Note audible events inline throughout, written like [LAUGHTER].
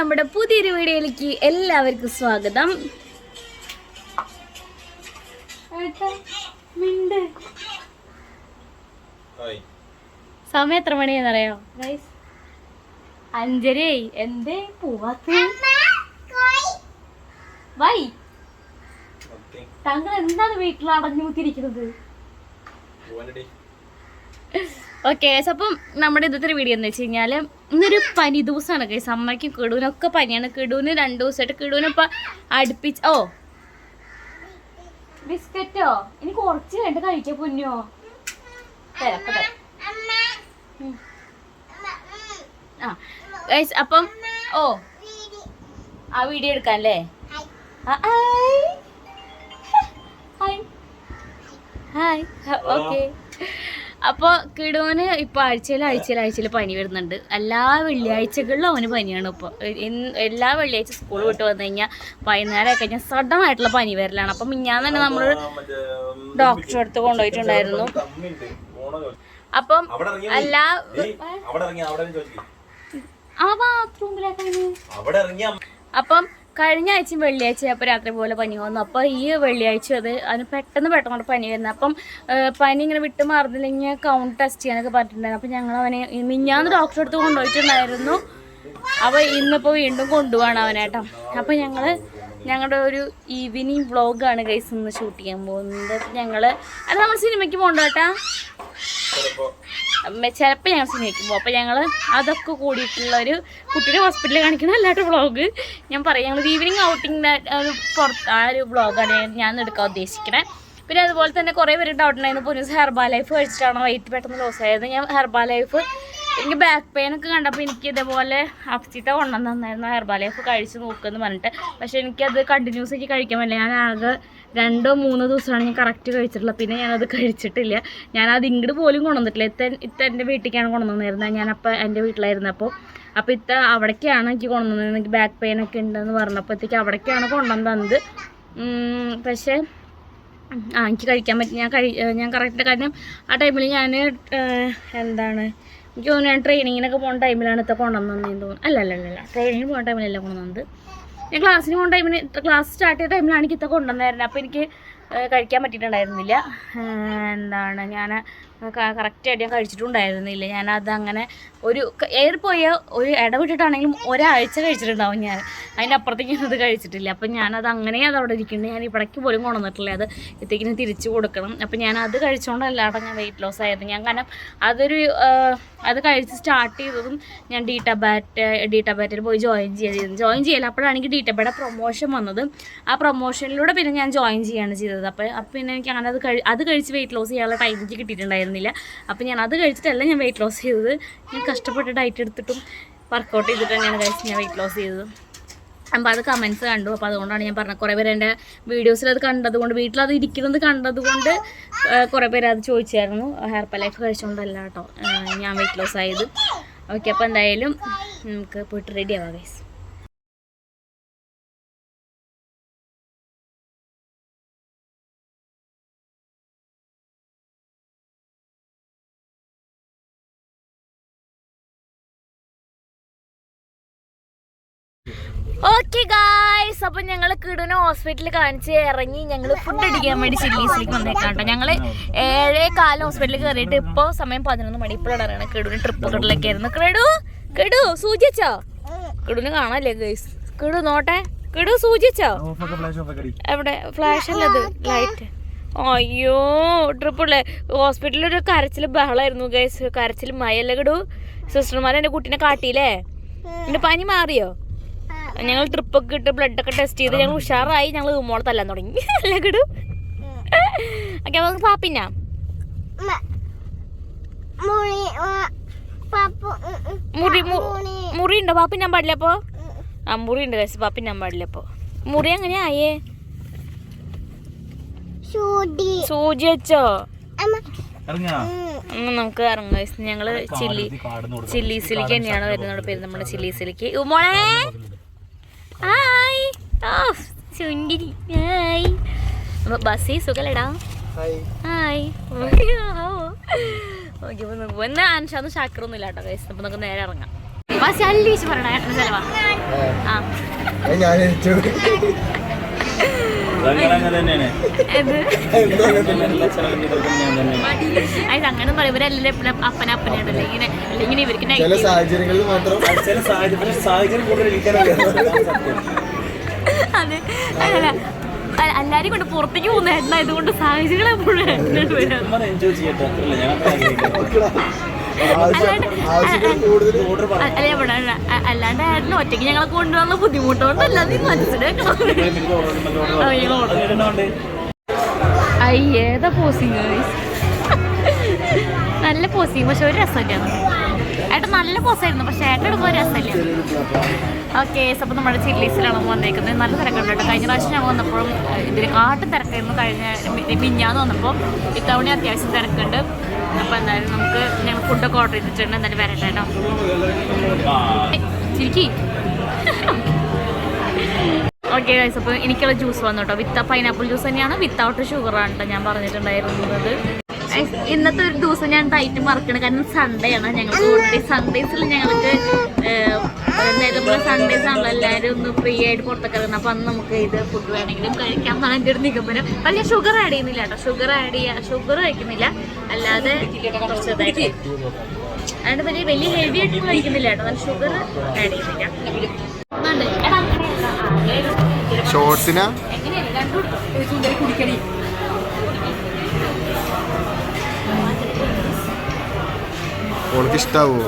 നമ്മുടെ പുതിയൊരു വീഡിയോയിലേക്ക് എല്ലാവർക്കും സ്വാഗതം. സമയം എത്ര മണിയെന്നറിയോ? അഞ്ചരയായി. എന്തേ പോവാത്ത വൈ. താങ്കൾ എന്താണ് വീട്ടിൽ അടഞ്ഞു കുത്തിരിക്കുന്നത് ഓക്കെ അപ്പം നമ്മുടെ ഇന്നത്തെ വീഡിയോ എന്ന് വെച്ച് കഴിഞ്ഞാൽ ഇന്നൊരു പനി ദിവസമാണ് കേസ് അമ്മയ്ക്കും കിടൂനൊക്കെ പനിയാണ്. കിടൂന് രണ്ട് ദിവസമായിട്ട് കിടൂനിപ്പോൾ അടുപ്പിച്ച് ഓ. ബിസ്ക്കറ്റോ? ഇനി കുറച്ച് കണ്ട് കഴിക്കാൻ പൊന്നോ. ആ അപ്പം ഓ. ആ വീഡിയോ എടുക്കാൻ അല്ലേ ഹായ്. ഹായ്. ഓക്കെ. അപ്പോൾ കിടോന് ഇപ്പോൾ ആഴ്ചയിൽ ആഴ്ചയിൽ ആഴ്ചയിൽ പനി വരുന്നുണ്ട്. എല്ലാ വെള്ളിയാഴ്ചകളിലും അവന് പനിയാണ് ഇപ്പോൾ എല്ലാ വെള്ളിയാഴ്ച സ്കൂൾ വിട്ട് വന്നു കഴിഞ്ഞാൽ വൈകുന്നേരം കഴിഞ്ഞാൽ സഡൻ ആയിട്ടുള്ള പനി വരലാണ്. അപ്പം ഞാൻ തന്നെ നമ്മൾ ഡോക്ടറെ അടുത്ത് കൊണ്ടുപോയിട്ടുണ്ടായിരുന്നു. അപ്പം എല്ലാ ആ ബാത്റൂമിലേക്കാണ് അപ്പം കഴിഞ്ഞ ആഴ്ച വെള്ളിയാഴ്ച അപ്പോൾ രാത്രി പോലെ പനി വന്നു. അപ്പോൾ ഈ വെള്ളിയാഴ്ച അത് അതിന് പെട്ടെന്ന് പെട്ടെന്ന് പനി വരുന്നത് അപ്പം പനി ഇങ്ങനെ വിട്ട് മാറുന്നില്ലെങ്കിൽ കൗണ്ട് ടെസ്റ്റ് ചെയ്യാനൊക്കെ പറഞ്ഞിട്ടുണ്ടായിരുന്നു. അപ്പം ഞങ്ങൾ അവനെ മിഞ്ഞാന്ന് ഡോക്ടറെ അടുത്ത് കൊണ്ടുപോയിട്ടുണ്ടായിരുന്നു. അപ്പോൾ ഇന്നിപ്പോൾ വീണ്ടും കൊണ്ടുപോകണം അവനേട്ടോ. അപ്പോൾ ഞങ്ങൾ ഞങ്ങളുടെ ഒരു ഈവനിങ് വ്ളോഗാണ് ഗൈസ് ഇന്ന് ഷൂട്ട് ചെയ്യാൻ പോകുന്നത്. ഞങ്ങൾ അത് നമ്മൾ സിനിമയ്ക്ക് പോകണ്ടോ ചിലപ്പോ ചിലപ്പോൾ ഞങ്ങൾ സ്നേഹിക്കുമ്പോൾ അപ്പോൾ ഞങ്ങൾ അതൊക്കെ കൂടിയിട്ടുള്ള ഒരു കുട്ടിയുടെ ഹോസ്പിറ്റലിൽ കാണിക്കുന്ന അല്ലാത്ത വ്ളോഗ് ഞാൻ പറയും ഞങ്ങൾ ഈവനിങ് ഔട്ടിങ്ങിന്റെ പുറത്ത് ആ ഒരു വ്ളോഗാണ് ഞാൻ എടുക്കാൻ ഉദ്ദേശിക്കുന്നത് പിന്നെ അതുപോലെ തന്നെ കുറേ പേര് ഡൗട്ട് ഉണ്ടായിരുന്നു. പൊന്നൂസ് ഹെർബാ ലൈഫ് കഴിച്ചിട്ടാണോ വെയിറ്റ് പെട്ടെന്ന് ലോസ് ആയത്? ഞാൻ ഹെർബാ ലൈഫ് എനിക്ക് ബാക്ക് പെയിൻ ഒക്കെ കണ്ടപ്പോൾ എനിക്ക് ഇതേപോലെ അപ്സിറ്റ കൊണ്ടുവന്നു തന്നായിരുന്നു. ഹെർബാ ലൈഫ് കഴിച്ച് നോക്കുമെന്ന് പറഞ്ഞിട്ട്. പക്ഷേ എനിക്കത് കണ്ടിന്യൂസ് ആക്കി കഴിക്കാൻ പറ്റില്ല. ഞാൻ ആകെ രണ്ടോ മൂന്നോ ദിവസമാണ് ഞാൻ കറക്റ്റ് കഴിച്ചിട്ടുള്ളത്. പിന്നെ ഞാനത് കഴിച്ചിട്ടില്ല. ഞാനത് ഇങ്ങോട്ട് പോലും കൊണ്ടുവന്നിട്ടില്ല. ഇത്ത ഇത്ത എന്റെ വീട്ടിലേക്കാണ് കൊണ്ടുവന്നിരുന്നത് ഞാനപ്പോൾ എന്റെ വീട്ടിലായിരുന്നു അപ്പോൾ ഇത്ത അവിടേക്കാണ് എനിക്ക് കൊണ്ടുവന്നത്. എനിക്ക് ബാക്ക് പെയിൻ ഒക്കെ ഉണ്ടെന്ന് പറഞ്ഞപ്പോഴത്തേക്ക് അവിടേക്കാണ് കൊണ്ടുവന്ന് തന്നത്. പക്ഷേ ആ എനിക്ക് കഴിക്കാൻ പറ്റി. ഞാൻ കഴി ഞാൻ കറക്റ്റ് കാരണം ആ ടൈമിൽ ഞാൻ എന്താണ് എനിക്ക് തോന്നുന്നു ഞാൻ ട്രെയിനിങ്ങിനൊക്കെ പോകുന്ന ടൈമിലാണ് ഇത്ത കൊണ്ടുവന്നതെന്ന് തോന്നുന്നു. അല്ല അല്ല അല്ല ട്രെയിനിങ്ങിന് പോകുന്ന ടൈമിലല്ല കൊണ്ടുവന്നത്. ഞാൻ ക്ലാസ്സിന് പോകുന്ന ടൈമിന് ക്ലാസ് സ്റ്റാർട്ട് ചെയ്ത ടൈമിലാണ് എനിക്ക് ഇതൊക്കെ കൊണ്ടുവന്നായിരുന്നത് അപ്പോൾ എനിക്ക് കഴിക്കാൻ പറ്റിയിട്ടുണ്ടായിരുന്നില്ല. എന്താണ് ഞാൻ കറക്റ്റായിട്ട് ഞാൻ കഴിച്ചിട്ടുണ്ടായിരുന്നില്ല. ഞാനത് അങ്ങനെ ഒരു ഏറിപ്പോയ ഒരു ഇടവിട്ടിട്ടാണെങ്കിലും ഒരാഴ്ച കഴിച്ചിട്ടുണ്ടാവും ഞാൻ. അതിനപ്പുറത്തേക്ക് ഞാനത് കഴിച്ചിട്ടില്ല. അപ്പം ഞാനത് അങ്ങനെ അത് അവിടെ ഇരിക്കുന്നുണ്ട് ഞാൻ ഇവിടേക്ക് പോലും കൊണ്ടുവന്നിട്ടില്ല. അത് ഇത്തേക്കിന് തിരിച്ചു കൊടുക്കണം. അപ്പം ഞാൻ അത് കഴിച്ചുകൊണ്ടല്ലാട്ടോ ഞാൻ വെയിറ്റ് ലോസ് ആയത്. ഞാൻ കാരണം അതൊരു അത് കഴിച്ച് സ്റ്റാർട്ട് ചെയ്തതും ഞാൻ ഡി ടബാറ്റ് ഡി ടബാറ്റിൽ പോയി ജോയിൻ ചെയ്തിരുന്നു ജോയിൻ ചെയ്യില്ല. അപ്പോഴാണ് എനിക്ക് ഡി ടബയുടെ പ്രൊമോഷൻ വന്നത്. ആ പ്രൊമോഷനിലൂടെ പിന്നെ ഞാൻ ജോയിൻ ചെയ്യുകയാണ് ചെയ്തത്. അപ്പോൾ അപ്പം പിന്നെ എനിക്ക് അങ്ങനെ അത് കഴി അത് കഴിച്ച് വെയിറ്റ് ലോസ് ചെയ്യാനുള്ള ടൈം എനിക്ക് കിട്ടിയിട്ടുണ്ടായിരുന്നില്ല അപ്പോൾ ഞാൻ അത് കഴിച്ചിട്ടല്ല ഞാൻ വെയിറ്റ് ലോസ് ചെയ്തത്. ഞാൻ കഷ്ടപ്പെട്ട് ഡയറ്റ് എടുത്തിട്ടും വർക്കൗട്ട് ചെയ്തിട്ട് തന്നെയാണ് കഴിച്ച് ഞാൻ വെയിറ്റ് ലോസ് ചെയ്തത്. അപ്പോൾ അത് കമൻസ് കണ്ടു. അപ്പോൾ അതുകൊണ്ടാണ് ഞാൻ പറഞ്ഞത് കുറേ പേര് എന്റെ വീഡിയോസിൽ അത് കണ്ടതുകൊണ്ട് വീട്ടിലത് ഇരിക്കുന്നത് കണ്ടതുകൊണ്ട് കുറേ പേര് അത് ചോദിച്ചായിരുന്നു. ഹെയർ പലൈഫ് കഴിച്ചുകൊണ്ടല്ല കേട്ടോ. ഞാൻ വെയിറ്റ് ലോസ് ആയത്. ഓക്കെ അപ്പോൾ എന്തായാലും നമുക്ക് പോയിട്ട് റെഡി ആവാം ഗൈസ് ഓക്കെ ഗായ്സ് അപ്പൊ ഞങ്ങൾ കിടുന ഹോസ്പിറ്റലിൽ കാണിച്ച് ഇറങ്ങി ഞങ്ങൾ ഫുഡ് അടിക്കാൻ വേണ്ടി ചില്ലീസിലേക്ക് വന്നേക്കാം കേട്ടോ. ഞങ്ങൾ ഏഴേ കാലം ഹോസ്പിറ്റലിൽ കയറിയിട്ട് ഇപ്പോൾ സമയം പതിനൊന്ന് മണി. ഇപ്പോഴാണ് ഇറങ്ങണം. കിടുവിന് ട്രിപ്പ് കിടലൊക്കെ ആയിരുന്നു കിടു കിടു സൂചിച്ചോ കിടുവിന് കാണാല്ലേ ഗൈസ് കിടു നോട്ടെ. കിടു സൂചിച്ചോ എവിടെ? ഫ്ലാഷ് അല്ലത് ലൈറ്റ് അയ്യോ ട്രിപ്പിളെ ഹോസ്പിറ്റലിൽ ഒരു കരച്ചിൽ ബഹളായിരുന്നു ഗൈസ് കരച്ചിൽ മയല്ലേ കിടു? സിസ്റ്റർമാർ എന്റെ കുട്ടീനെ കാട്ടിയില്ലേ? എന്റെ പനി മാറിയോ? ഞങ്ങൾ ട്രിപ്പൊക്കെ ഇട്ട് ബ്ലഡ് ഒക്കെ ടെസ്റ്റ് ചെയ്ത് ഞങ്ങൾ ഉഷാറായി. ഞങ്ങൾ മോളെ തല്ലാൻ തുടങ്ങി. [LAUGHS] അല്ലേ കിടു. ഓക്കെ നമുക്ക് പാപ്പിന്നാ മുറി മുറി ഉണ്ടോ പാപ്പി ഞാൻ പാടില്ല അപ്പോ ആ മുറി ഉണ്ട് കഴിച്ച് പാപ്പി ഞാൻ പാടില്ല അപ്പോ. മുറി എങ്ങനെയാ ആയേ? സൂചി. വെച്ചോ? നമുക്ക് ഇറങ്ങാം. ഞങ്ങൾ ചില്ലി ചില്ലീസിലേക്ക് തന്നെയാണ് വരുന്നത് പേര് നമ്മുടെ ചില്ലീസിലേക്ക് ഉമ്മോളെ ഹായ് ഓ സുന്ദരി ഹായ് ബസ്സി സുഖലടാ ഹായ് ഓക്കെ അപ്പോൾ നമുക്ക് ഇന്ന് ആൻഷാന്ന് ഷാക്കറൊന്നും ഇല്ല കേട്ടോ കേസ് അപ്പോൾ നമുക്ക് നേരെ ഇറങ്ങാം. ബസ് അല്ലീച്ച് പറയണ? ഏട്ടൻ ചിലവാ ആ. [LAUGHS] അങ്ങനെ തന്നെയാണ് ഇത് എല്ലാ ചെലവും ഇതൊക്കെ ഞാൻ തന്നെ അത് അങ്ങനെ പറയും ഇവരെല്ലാം അപ്പന അപ്പനായിട്ടല്ലേ ഇങ്ങനെ അല്ലെങ്കിൽ ഇവർക്ക് ചില സാഹചര്യങ്ങളിൽ മാത്രം ചില സാഹചര്യം കൂടുതൽ അതെ. അല്ല എല്ലാരും കൊണ്ട് പുറത്തേക്ക് പോകുന്ന എണ്ണ ഇതുകൊണ്ട് എപ്പോഴും എണ്ണ വരാം അല്ലാണ്ട് ഏട്ടന് ഒറ്റയ്ക്ക് ഞങ്ങളെ കൊണ്ടുവന്ന ബുദ്ധിമുട്ടുകൊണ്ടല്ല നീ മനസ്സിലാക്കണം? അയ്യേതാ പോസിങ് നല്ല പോസിങ് പക്ഷെ ഒരു രസമില്ല. ഏട്ടൻ നല്ല പോസായിരുന്നു പക്ഷെ ഏട്ടൻ എടുക്കുമ്പോൾ ഒരു രസമില്ല. ഓക്കെ അപ്പോൾ നമ്മുടെ ചില്ലീസിലാണ് വന്നേക്കുന്നത്. നല്ല തിരക്കുണ്ട് കേട്ടോ. കഴിഞ്ഞ പ്രാവശ്യം ഞങ്ങൾ വന്നപ്പോഴും ഇതിൽ കാട്ടും തിരക്കായിരുന്നു. കഴിഞ്ഞ മിഞ്ഞാന്ന് വന്നപ്പോൾ ഇത്തവണ അത്യാവശ്യം തിരക്കുണ്ട്. അപ്പോൾ എന്തായാലും നമുക്ക് ഞങ്ങൾ ഫുഡൊക്കെ ഓർഡർ ചെയ്തിട്ടുണ്ട്. എന്തായാലും വരട്ടെ കേട്ടോ. ചിരിക്കി. ഓക്കെ ഗൈസ് അപ്പോൾ എനിക്കുള്ള ജ്യൂസ് വന്നു കേട്ടോ. വിത്ത് പൈനാപ്പിൾ ജ്യൂസ് തന്നെയാണ് വിത്തൗട്ട് ഷുഗറാണ് കേട്ടോ ഞാൻ പറഞ്ഞിട്ടുണ്ടായിരുന്നത്. ഇന്നത്തെ ഒരു ദിവസം ഞാൻ ടൈറ്റ് മറക്കണം. കാരണം സൺഡേ ആണ്. ഞങ്ങൾക്ക് ഓൾറെഡി സൺഡേസിൽ ഞങ്ങൾക്ക് സൺഡേസ് ആണല്ലോ എല്ലാവരും ഒന്ന് ഫ്രീ ആയിട്ട് പുറത്തൊക്കെ ഇറങ്ങുന്നത് അപ്പോൾ അന്ന് നമുക്ക് ഇത് ഫുഡ് വേണമെങ്കിലും കഴിക്കാം എന്നാണ് എന്റെ ഒരു നിഗമനം. വലിയ ഷുഗർ ആഡ് ചെയ്യുന്നില്ല കേട്ടോ. ഷുഗർ ആഡ് ചെയ്യാ ഷുഗർ കഴിക്കുന്നില്ല. അല്ലാതെ കുറച്ച് ഇതായിട്ട് അതുകൊണ്ട് വലിയ വലിയ ഹെവി ആയിട്ട് കഴിക്കുന്നില്ല കേട്ടോ. നല്ല ഷുഗർ ആഡ് ചെയ്യുന്നില്ല. ഷോർട്സിനാ എങ്ങനെയല്ല രണ്ടു കുടിക്കണേ വെറുതെ ഇഷ്ടാവോ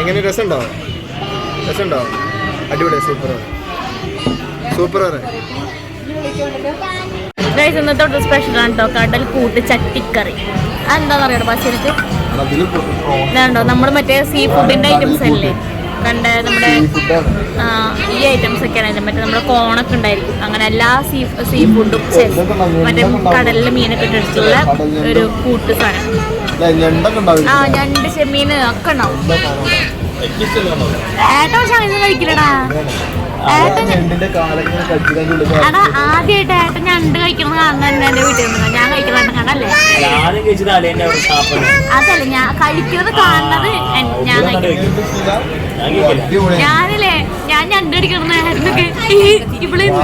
എങ്ങനെ രസമുണ്ടോ? രസമുണ്ടോ? അടിപൊളിയാ സൂപ്പർ സൂപ്പറാണ് ആണ്. Guys, ഇന്നത്തെ ആണ് കേട്ടോ കടൽ കൂട്ട് ചട്ടിക്കറി. അതെന്താന്ന് അറിയണോ അതിൽ ഇതാണ്ടോ നമ്മൾ മറ്റേ സീ ഫുഡിന്റെ ഐറ്റംസ് അല്ലേ? കണ്ട നമ്മുടെ ഈ ഐറ്റംസ് ഒക്കെയാണ് ഇതിൽ മറ്റേ നമ്മുടെ കോണൊക്കെ ഉണ്ടായിരിക്കും. അങ്ങനെ എല്ലാ സീ സീ ഫുഡും മറ്റേ കടലിലെ മീനൊക്കെ ഇട്ടിട്ടുള്ള ഒരു കൂട്ട് സാധനം. ആ ഞണ്ട് ചെമ്മീൻ ഒക്കെ ഉണ്ടാവും. ഏട്ടൻ പക്ഷെ അങ്ങനെ കഴിക്കില്ലടാ. എടാ ആദ്യമായിട്ട് ഏട്ടൻ ഞണ്ട് കഴിക്കണം കാണുന്ന തന്നെ എന്റെ വീട്ടിൽ നിന്ന്. ഞാൻ കഴിക്കുന്ന കാണല്ലേ അതല്ല ഞാൻ കഴിക്കുന്നത് കാണുന്നത് ഞാൻ കേൾക്കില്ല ഞാനില്ലേ ഞാൻ ഞണ്ട് അടിക്കണം നേരത്തൊക്കെ ഇവിടെ എന്ത്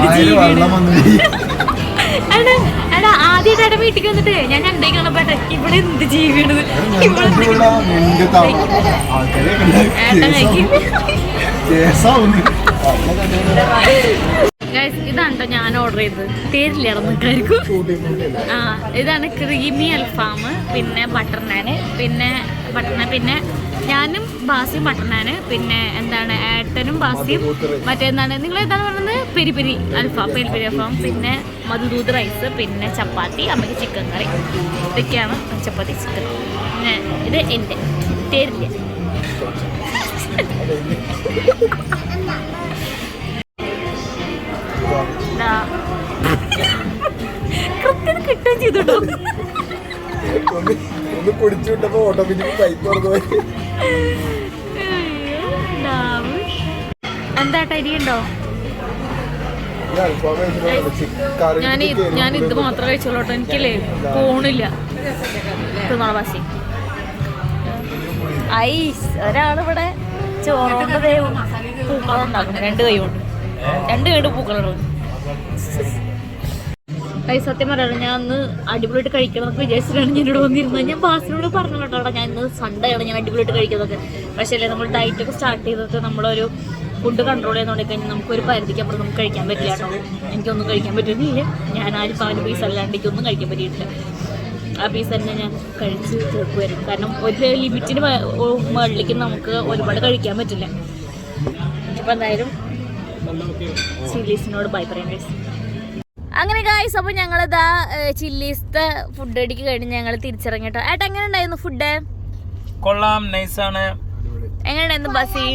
എടാ എടാ ആദ്യമായിട്ട് വീട്ടിൽ വന്നിട്ട് ഞാൻ ഞണ്ട് കഴിക്കണം പേട്ടെ ഇവിടെ എന്ത് ജീവിയാണത്? ഇവിടെ ഇതാണ് ഞാൻ ഓർഡർ ചെയ്തത്. പേരില്ല ആ ഇതാണ് ക്രീമി അൽഫാം പിന്നെ ബട്ടർ നാൻ പിന്നെ ബട്ടർ നാൻ പിന്നെ ഞാനും ബാസിയും ബട്ടർ നാൻ പിന്നെ എന്താണ് ഏട്ടനും ബാസിയും മറ്റേന്താണ് നിങ്ങൾ എന്താണ് പറയുന്നത് പെരി പെരി അൽഫാം പെരി പെരി അൽഫാം പിന്നെ മധുദൂത് റൈസ് പിന്നെ ചപ്പാത്തി അമ്മയ്ക്ക് ചിക്കൻ കറി. ഇതൊക്കെയാണ് ചപ്പാത്തി ചിക്കൻ ഇത് എന്റെ പേരില്ല. [LAUGHS] ഒന്ന് ഒന്ന് കുടിച്ചു വിട്ടപ്പോ ഓട്ടോമാറ്റിക് പൈപ്പ് തുറന്നു എന്താ ടരിയുണ്ടോ ഞാൻ ഞാൻ ഇത് മാത്രം കഴിച്ചോളൂ എനിക്കല്ലേ പോണില്ല. തിന്നോളാം ഐസ്. ഒരാളിവിടെ ചോറുകൊണ്ട് രണ്ട് കൈ കൊണ്ട്. രണ്ട് കൈ കൊണ്ട് ഐ സത്യം പറയാലോ ഞാൻ അന്ന് അടിപൊളിയായിട്ട് കഴിക്കണം എന്നൊക്കെ വിചാരിച്ചിട്ടാണ് ഞാൻ ഇവിടെ വന്നിരുന്നത്. ഞാൻ ബാസിനോട് പറഞ്ഞു കേട്ടോ ഞാൻ ഇന്ന് സൺഡേ ആണ് ഞാൻ അടിപൊളിയായിട്ട് കഴിക്കുന്നതൊക്കെ. പക്ഷേ അല്ലേ നമ്മൾ ഡയറ്റൊക്കെ സ്റ്റാർട്ട് ചെയ്തൊക്കെ നമ്മളൊരു ഫുഡ് കൺട്രോൾ ചെയ്യാൻ തുടങ്ങിക്കഴിഞ്ഞാൽ നമുക്കൊരു പരിധിക്ക് അപ്പുറം നമുക്ക് കഴിക്കാൻ പറ്റില്ല കേട്ടോ. എനിക്കൊന്നും കഴിക്കാൻ പറ്റുന്നില്ല. ഞാൻ ആരും പാൽ പീസ് അല്ലാണ്ട് എനിക്കൊന്നും കഴിക്കാൻ പറ്റിയിട്ടില്ല. ആ പീസ് തന്നെ ഞാൻ കഴിച്ച് തീർക്കുമായിരുന്നു കാരണം ഒരു ലിമിറ്റിന് മുകളിലേക്ക് നമുക്ക് ഒരുപാട് കഴിക്കാൻ പറ്റില്ല. അപ്പം എന്തായാലും ചില്ലീസിനോട് ബൈ പറയാൻ guys. അങ്ങനെ ഗായ്സ് അപ്പോൾ ഞങ്ങളിതാ ചില്ലീസ്ത്തെ ഫുഡ് അടിക്ക് കഴിഞ്ഞ് ഞങ്ങൾ തിരിച്ചിറങ്ങിട്ടോ. ഏട്ടാ എങ്ങനെ ഉണ്ടായിരുന്നു ഫുഡ് കൊള്ളാം നൈസാണ് എങ്ങനെ ഉണ്ടായിരുന്നു ബസ്സി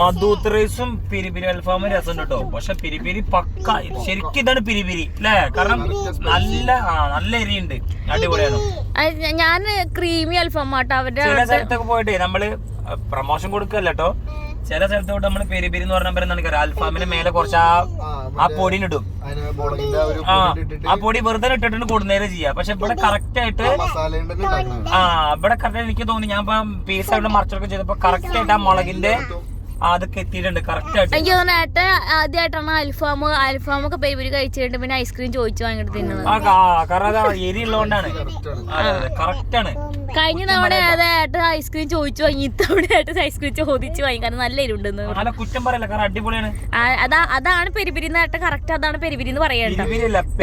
മധൂത്ത് റൈസും പിരിപിരി അൽഫാമും രസം കേട്ടോ. പക്ഷെ പിരിപിരി പക്ക ശരിക്കും ഇതാണ് പിരിപിരി അല്ലേ കാരണം നല്ല ആ നല്ല എരിയുണ്ട് അടിപൊളിയാണ്. ഞാൻ ക്രീമി അൽഫാം ആട്ടോ അവരുടെ ചില സ്ഥലത്തൊക്കെ പോയിട്ടേ നമ്മൾ പ്രമോഷൻ കൊടുക്കല്ലോ കേട്ടോ ചില സ്ഥലത്തോട്ട് നമ്മൾ പെരി പെരി എന്ന് പറഞ്ഞാൽ എന്താണ് അൽഫാമിന് മേലെ കുറച്ച് ആ ആ പൊടിയിലിടും ആ ഒരു ആ പൊടി ഇട്ടിട്ട് ആ പൊടി വെറുതെ ഇട്ടിട്ട് കൂടുന്നേരം ചെയ്യാം. പക്ഷെ ഇവിടെ കറക്റ്റ് ആയിട്ട് ആ ഇവിടെ കറക്റ്റ് എനിക്ക് തോന്നി ഞാൻ ഇപ്പൊ പീസ് ആയിട്ട് മറച്ചൊക്കെ ചെയ്തപ്പോ കറക്റ്റ് ആയിട്ട് ആ മുളകിന്റെ അതൊക്കെ എത്തിയിട്ടുണ്ട് കറക്റ്റ് ആയിട്ട്. എനിക്ക് തോന്നുന്നു ഏട്ടൻ ആദ്യമായിട്ടാണ് അൽഫാം ഒക്കെ പേര് കഴിച്ചിട്ട് പിന്നെ ഐസ്ക്രീം ചോദിച്ചു വാങ്ങിട്ട് തിന്നത്. കാരണം അത് ഉള്ളതുകൊണ്ടാണ് കറക്റ്റാണ് കറക്റ്റ് ആണ്. കഴിഞ്ഞ തവണ ഏട്ടൻ ഐസ്ക്രീം ചോദിച്ചു വാങ്ങി? ഇത്തവണ ഏട്ടൻ ഐസ്ക്രീം ചോദിച്ചു വാങ്ങി. കാരണം നല്ല എരുണ്ടെന്ന് അല്ല കുറ്റം പറയല്ല കാരണം അടിപൊളിയാണ്. അതാ അതാണ് പെരിപിരി എന്ന് ഏട്ടൻ കറക്റ്റ് അതാണ് പെരിപിരി എന്ന് പറയണ്ട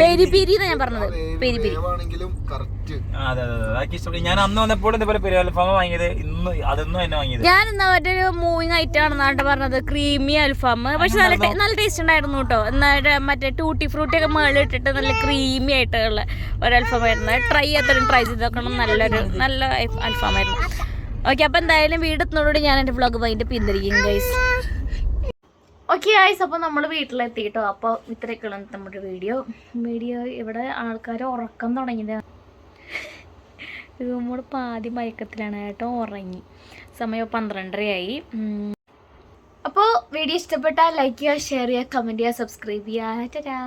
പെരിപിരി ഞാൻ പറഞ്ഞത്. പെരിപിരി. അതെ അതെ അതെ. ഇഷ്ടപ്പെട്ടു. ഞാൻ അന്ന് വന്നപ്പോൾ ഇതേപോലെ വാങ്ങിയത് ഇന്ന് അതൊന്നും തന്നെ വാങ്ങിയത്. ഞാൻ എന്നാ മറ്റൊരു മൂവിങ് ഐറ്റം ആണെന്നാണ് പറഞ്ഞത്. ക്രീമി അൽഫാം പക്ഷെ നല്ല നല്ല ടേസ്റ്റ് ഉണ്ടായിരുന്നു കേട്ടോ. എന്നാ മറ്റേ ടൂട്ടി ഫ്രൂട്ടി ഒക്കെ മേളിൽ ഇട്ടിട്ട് നല്ല ക്രീമി ആയിട്ടുള്ള ഒരു അൽഫാം ആയിരുന്നു. ട്രൈ ചെയ്യാത്തവരും ട്രൈ ചെയ്ത് നോക്കണം. നല്ലൊരു നല്ല അൽഫാം ആയിരുന്നു. ഓക്കെ അപ്പൊ എന്തായാലും വീടെത്തുന്നതോട് ഞാൻ എന്റെ വ്ളോഗ് വൈകിട്ട് പിന്തിരിക്കും ഗൈസ് ഓക്കെ ആയിസ് അപ്പോൾ നമ്മൾ വീട്ടിലെത്തിയിട്ടോ അപ്പൊ അപ്പോൾ ഇത്രയൊക്കെയുള്ള നമ്മുടെ വീഡിയോ വീഡിയോ ഇവിടെ ആൾക്കാർ ഉറക്കം തുടങ്ങിയത് [LAUGHS] നമ്മൾ പാതി മയക്കത്തിലാണ് ഏട്ടോ ഉറങ്ങി. സമയം പന്ത്രണ്ടരയായി. അപ്പോൾ വീഡിയോ ഇഷ്ടപ്പെട്ടാൽ ലൈക്ക് ചെയ്യുക ഷെയർ ചെയ്യുക കമന്റ് ചെയ്യുക സബ്സ്ക്രൈബ് ചെയ്യുക. ടാ